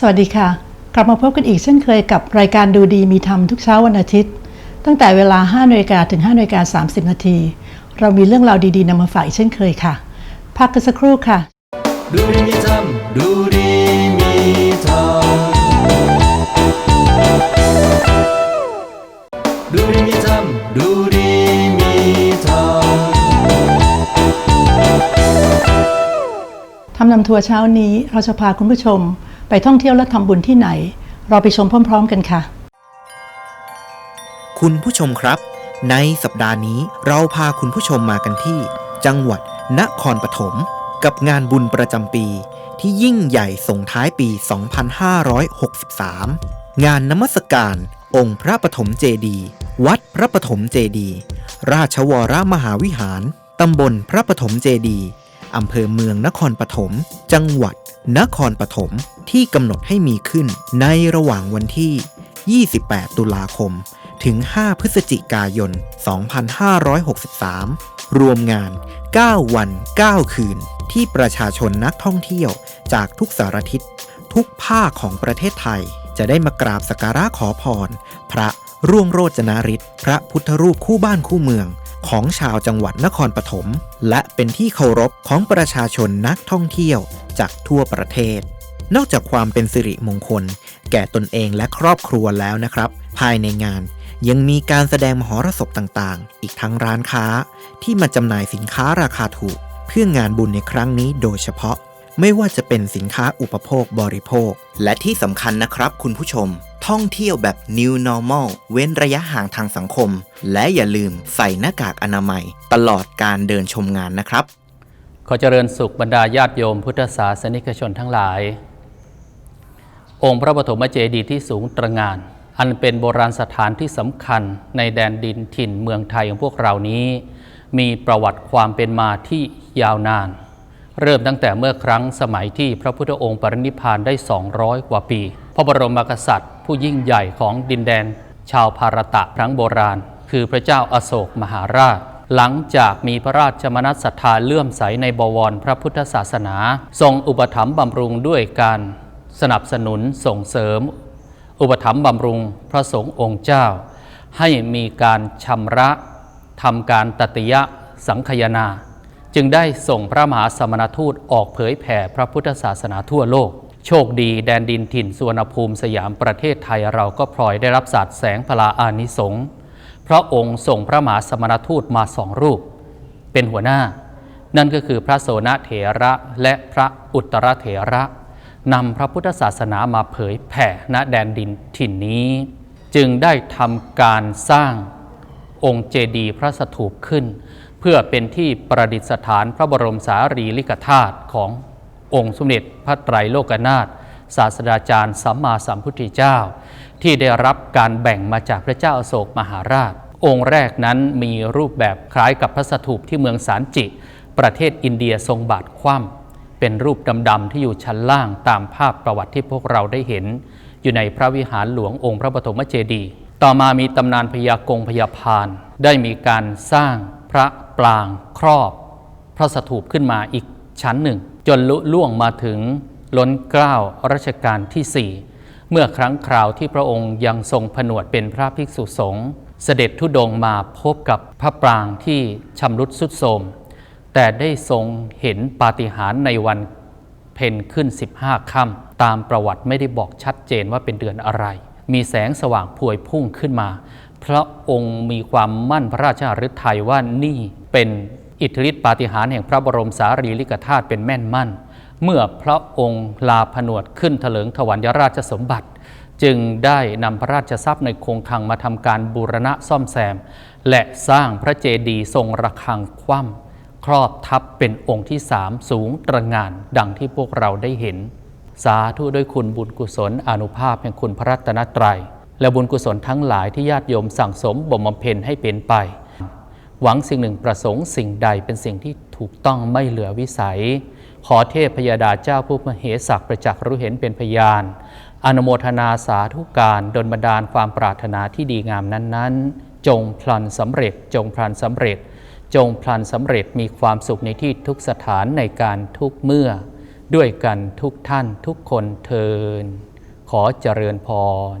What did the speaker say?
สวัสดีค่ะ กลับมาพบกันอีกเช่นเคยกับรายการดูดีมีธรรมทุกเช้าวันอาทิตย์ ตั้งแต่เวลา5นาฬิกาถึง5นาฬิกา30 นาที เรามีเรื่องราวดีๆนำมาฝากอีกเช่นเคยค่ะ พักกันสักครู่ค่ะ ดูดีมีธรรมดูดีมีธรรมดูดีมีธรรมดูดีมีธรรมทำนำทัวร์เช้านี้เราจะพาคุณผู้ชม ไปท่องเที่ยวและทำบุญที่ไหน เราไปชมพร้อม ๆ กันค่ะ คุณผู้ชมครับ ในสัปดาห์นี้เราพาคุณผู้ชมมากันที่ จังหวัดนครปฐมกับงานบุญประจำปี ที่ยิ่งใหญ่ส่งท้ายปี 2563 งานนมัสการองค์พระปฐมเจดีวัดพระปฐมเจดี ราชวรมหาวิหาร ตำบลพระปฐมเจดี อำเภอเมืองนครปฐม จังหวัด นครปฐม ที่กำหนดให้มีขึ้นในระหว่างวันที่ 28 ตุลาคม ถึง 5 พฤศจิกายน 2563 รวมงาน 9 วัน 9 คืน ที่ประชาชนนักท่องเที่ยวจากทุกสารทิศ ทุกภาคของประเทศไทย จะได้มากราบสักการะขอพร พระร่วงโรจนาริศพระพุทธรูปคู่บ้านคู่เมือง ของชาวจังหวัดนครปฐมและเป็นที่เคารพของประชาชนนักท่องเที่ยวจากทั่วประเทศ นอกจากความเป็นสิริมงคล แก่ตนเองและครอบครัวแล้วนะครับ ภายในงานยังมีการแสดงมหรสพต่างๆ อีกทั้งร้านค้าที่มาจำหน่ายสินค้าราคาถูก เพื่องานบุญในครั้งนี้โดยเฉพาะ ไม่ว่าจะเป็นสินค้าอุปโภคบริโภค และที่สำคัญนะครับคุณผู้ชม ท่องเที่ยวแบบ New Normal เว้นระยะห่างทางสังคม และอย่าลืมใส่หน้ากากอนามัย ตลอดการเดินชมงานนะครับ ขอเจริญสุขบรรดาญาติโยมพุทธศาสนิกชนทั้งหลาย องค์พระปฐมเจดีย์ที่สูงตระงาน อันเป็นโบราณสถานที่สำคัญในแดนดินถิ่นเมืองไทยของพวกเรานี้ มีประวัติความเป็นมาที่ยาวนาน เริ่มตั้งแต่เมื่อครั้งสมัยที่พระพุทธองค์ปรินิพพานได้ 200 กว่าปี พระบรมกษัตริย์ ผู้ยิ่งใหญ่ของดินแดน ชาวภารตะครั้งโบราณ คือพระเจ้าอาโศกมหาราช หลังจากมีพระราชมนัสศรัทธาเลื่อมใสในบวรพระพุทธศาสนา ทรงอุปถัมภ์บำรุงด้วยการสนับสนุนส่งเสริม อุปถัมภ์บำรุงพระสงฆ์องค์เจ้า ให้มีการชำระทำการตติยะสังคยนา จึงได้ส่งพระมหาสมณทูตออกเผยแผ่พระพุทธศาสนาทั่วโลก โชคดีแดนดินถิ่นสุวรรณภูมิสยามประเทศไทยเราก็พลอยได้รับศาสตร์แสงพลาอานิสงส์พระองค์ส่งพระมหาสมณทูตมาสองรูป เป็นหัวหน้า นั่นก็คือพระโสนเถระและพระอุตรเถระนำพระพุทธศาสนามาเผยแผ่ณแดนดินถิ่นนี้ จึงได้ทำการสร้างองค์เจดีย์พระสถูปขึ้น เพื่อเป็นที่ประดิษฐานพระบรมสารีริกธาตุของ องค์สมเด็จพระไตรโลกนาถศาสดาจารย์สัมมาสัมพุทธเจ้า ที่ได้รับการแบ่งมาจากพระเจ้าอโศกมหาราช องค์แรกนั้นมีรูปแบบคล้ายกับพระสถูปที่เมืองสารจิ ประเทศอินเดียทรงบาทคว่ำเป็นรูปดำๆที่อยู่ชั้นล่างตามภาพประวัติที่พวกเราได้เห็น อยู่ในพระวิหารหลวงองค์พระปฐมเจดีย์ต่อมามีตำนานพญากงพญาพานได้มีการสร้างพระปรางครอบ พระสถูปขึ้นมาอีก ชั้นหนึ่ง จนลุล่วงมาถึงล้นเกล้ารัชกาลที่ 4 เมื่อครั้งคราวที่พระองค์ยังทรงผนวดเป็นพระภิกษุสงฆ์เสด็จทุดงมาพบกับพระปรางที่ชำรุดสุดโทมแต่ได้ทรงเห็นปาฏิหาริย์ในวันเพ็ญขึ้น 15ค่ำตามประวัติไม่ได้บอกชัดเจนว่าเป็นเดือนอะไร มีแสงสว่างพวยพุ่งขึ้นมา พระองค์มีความมั่นพระราชาฤทัยว่านี่เป็น อิทธิฤทธิปาฏิหาริย์แห่งพระบรมสารีริกธาตุเป็นแม่นมั่น เมื่อพระองค์ลาผนวดขึ้นเถลิงถวัลยราชสมบัติ จึงได้นำพระราชทรัพย์ในคงคังมาทำการบูรณะซ่อมแซม และสร้างพระเจดีย์ทรงระฆังคว่ำครอบทับเป็นองค์ที่สามสูงตระงานดังที่พวกเราได้เห็น สาธุด้วยคุณบุญกุศลอนุภาพแห่งคุณพระรัตนตรัยและบุญกุศลทั้งหลายที่ญาติโยมสั่งสมบ่มบำเพ็ญให้เป็นไป หวังสิ่งหนึ่งประสงค์สิ่งใดเป็นสิ่งที่ถูกต้องไม่เหลือวิสัย ขอเทพพยาดาเจ้าผู้มเหสักประจักษ์รู้เห็นเป็นพยาน อนุโมทนาสาธุการดลบันดาลความปรารถนาที่ดีงามนั้น ๆ จงพลันสำเร็จ จงพลันสำเร็จ จงพลันสำเร็จมีความสุขในที่ทุกสถานในการทุกเมื่อ ด้วยกันทุกท่านทุกคนเทินขอเจริญพร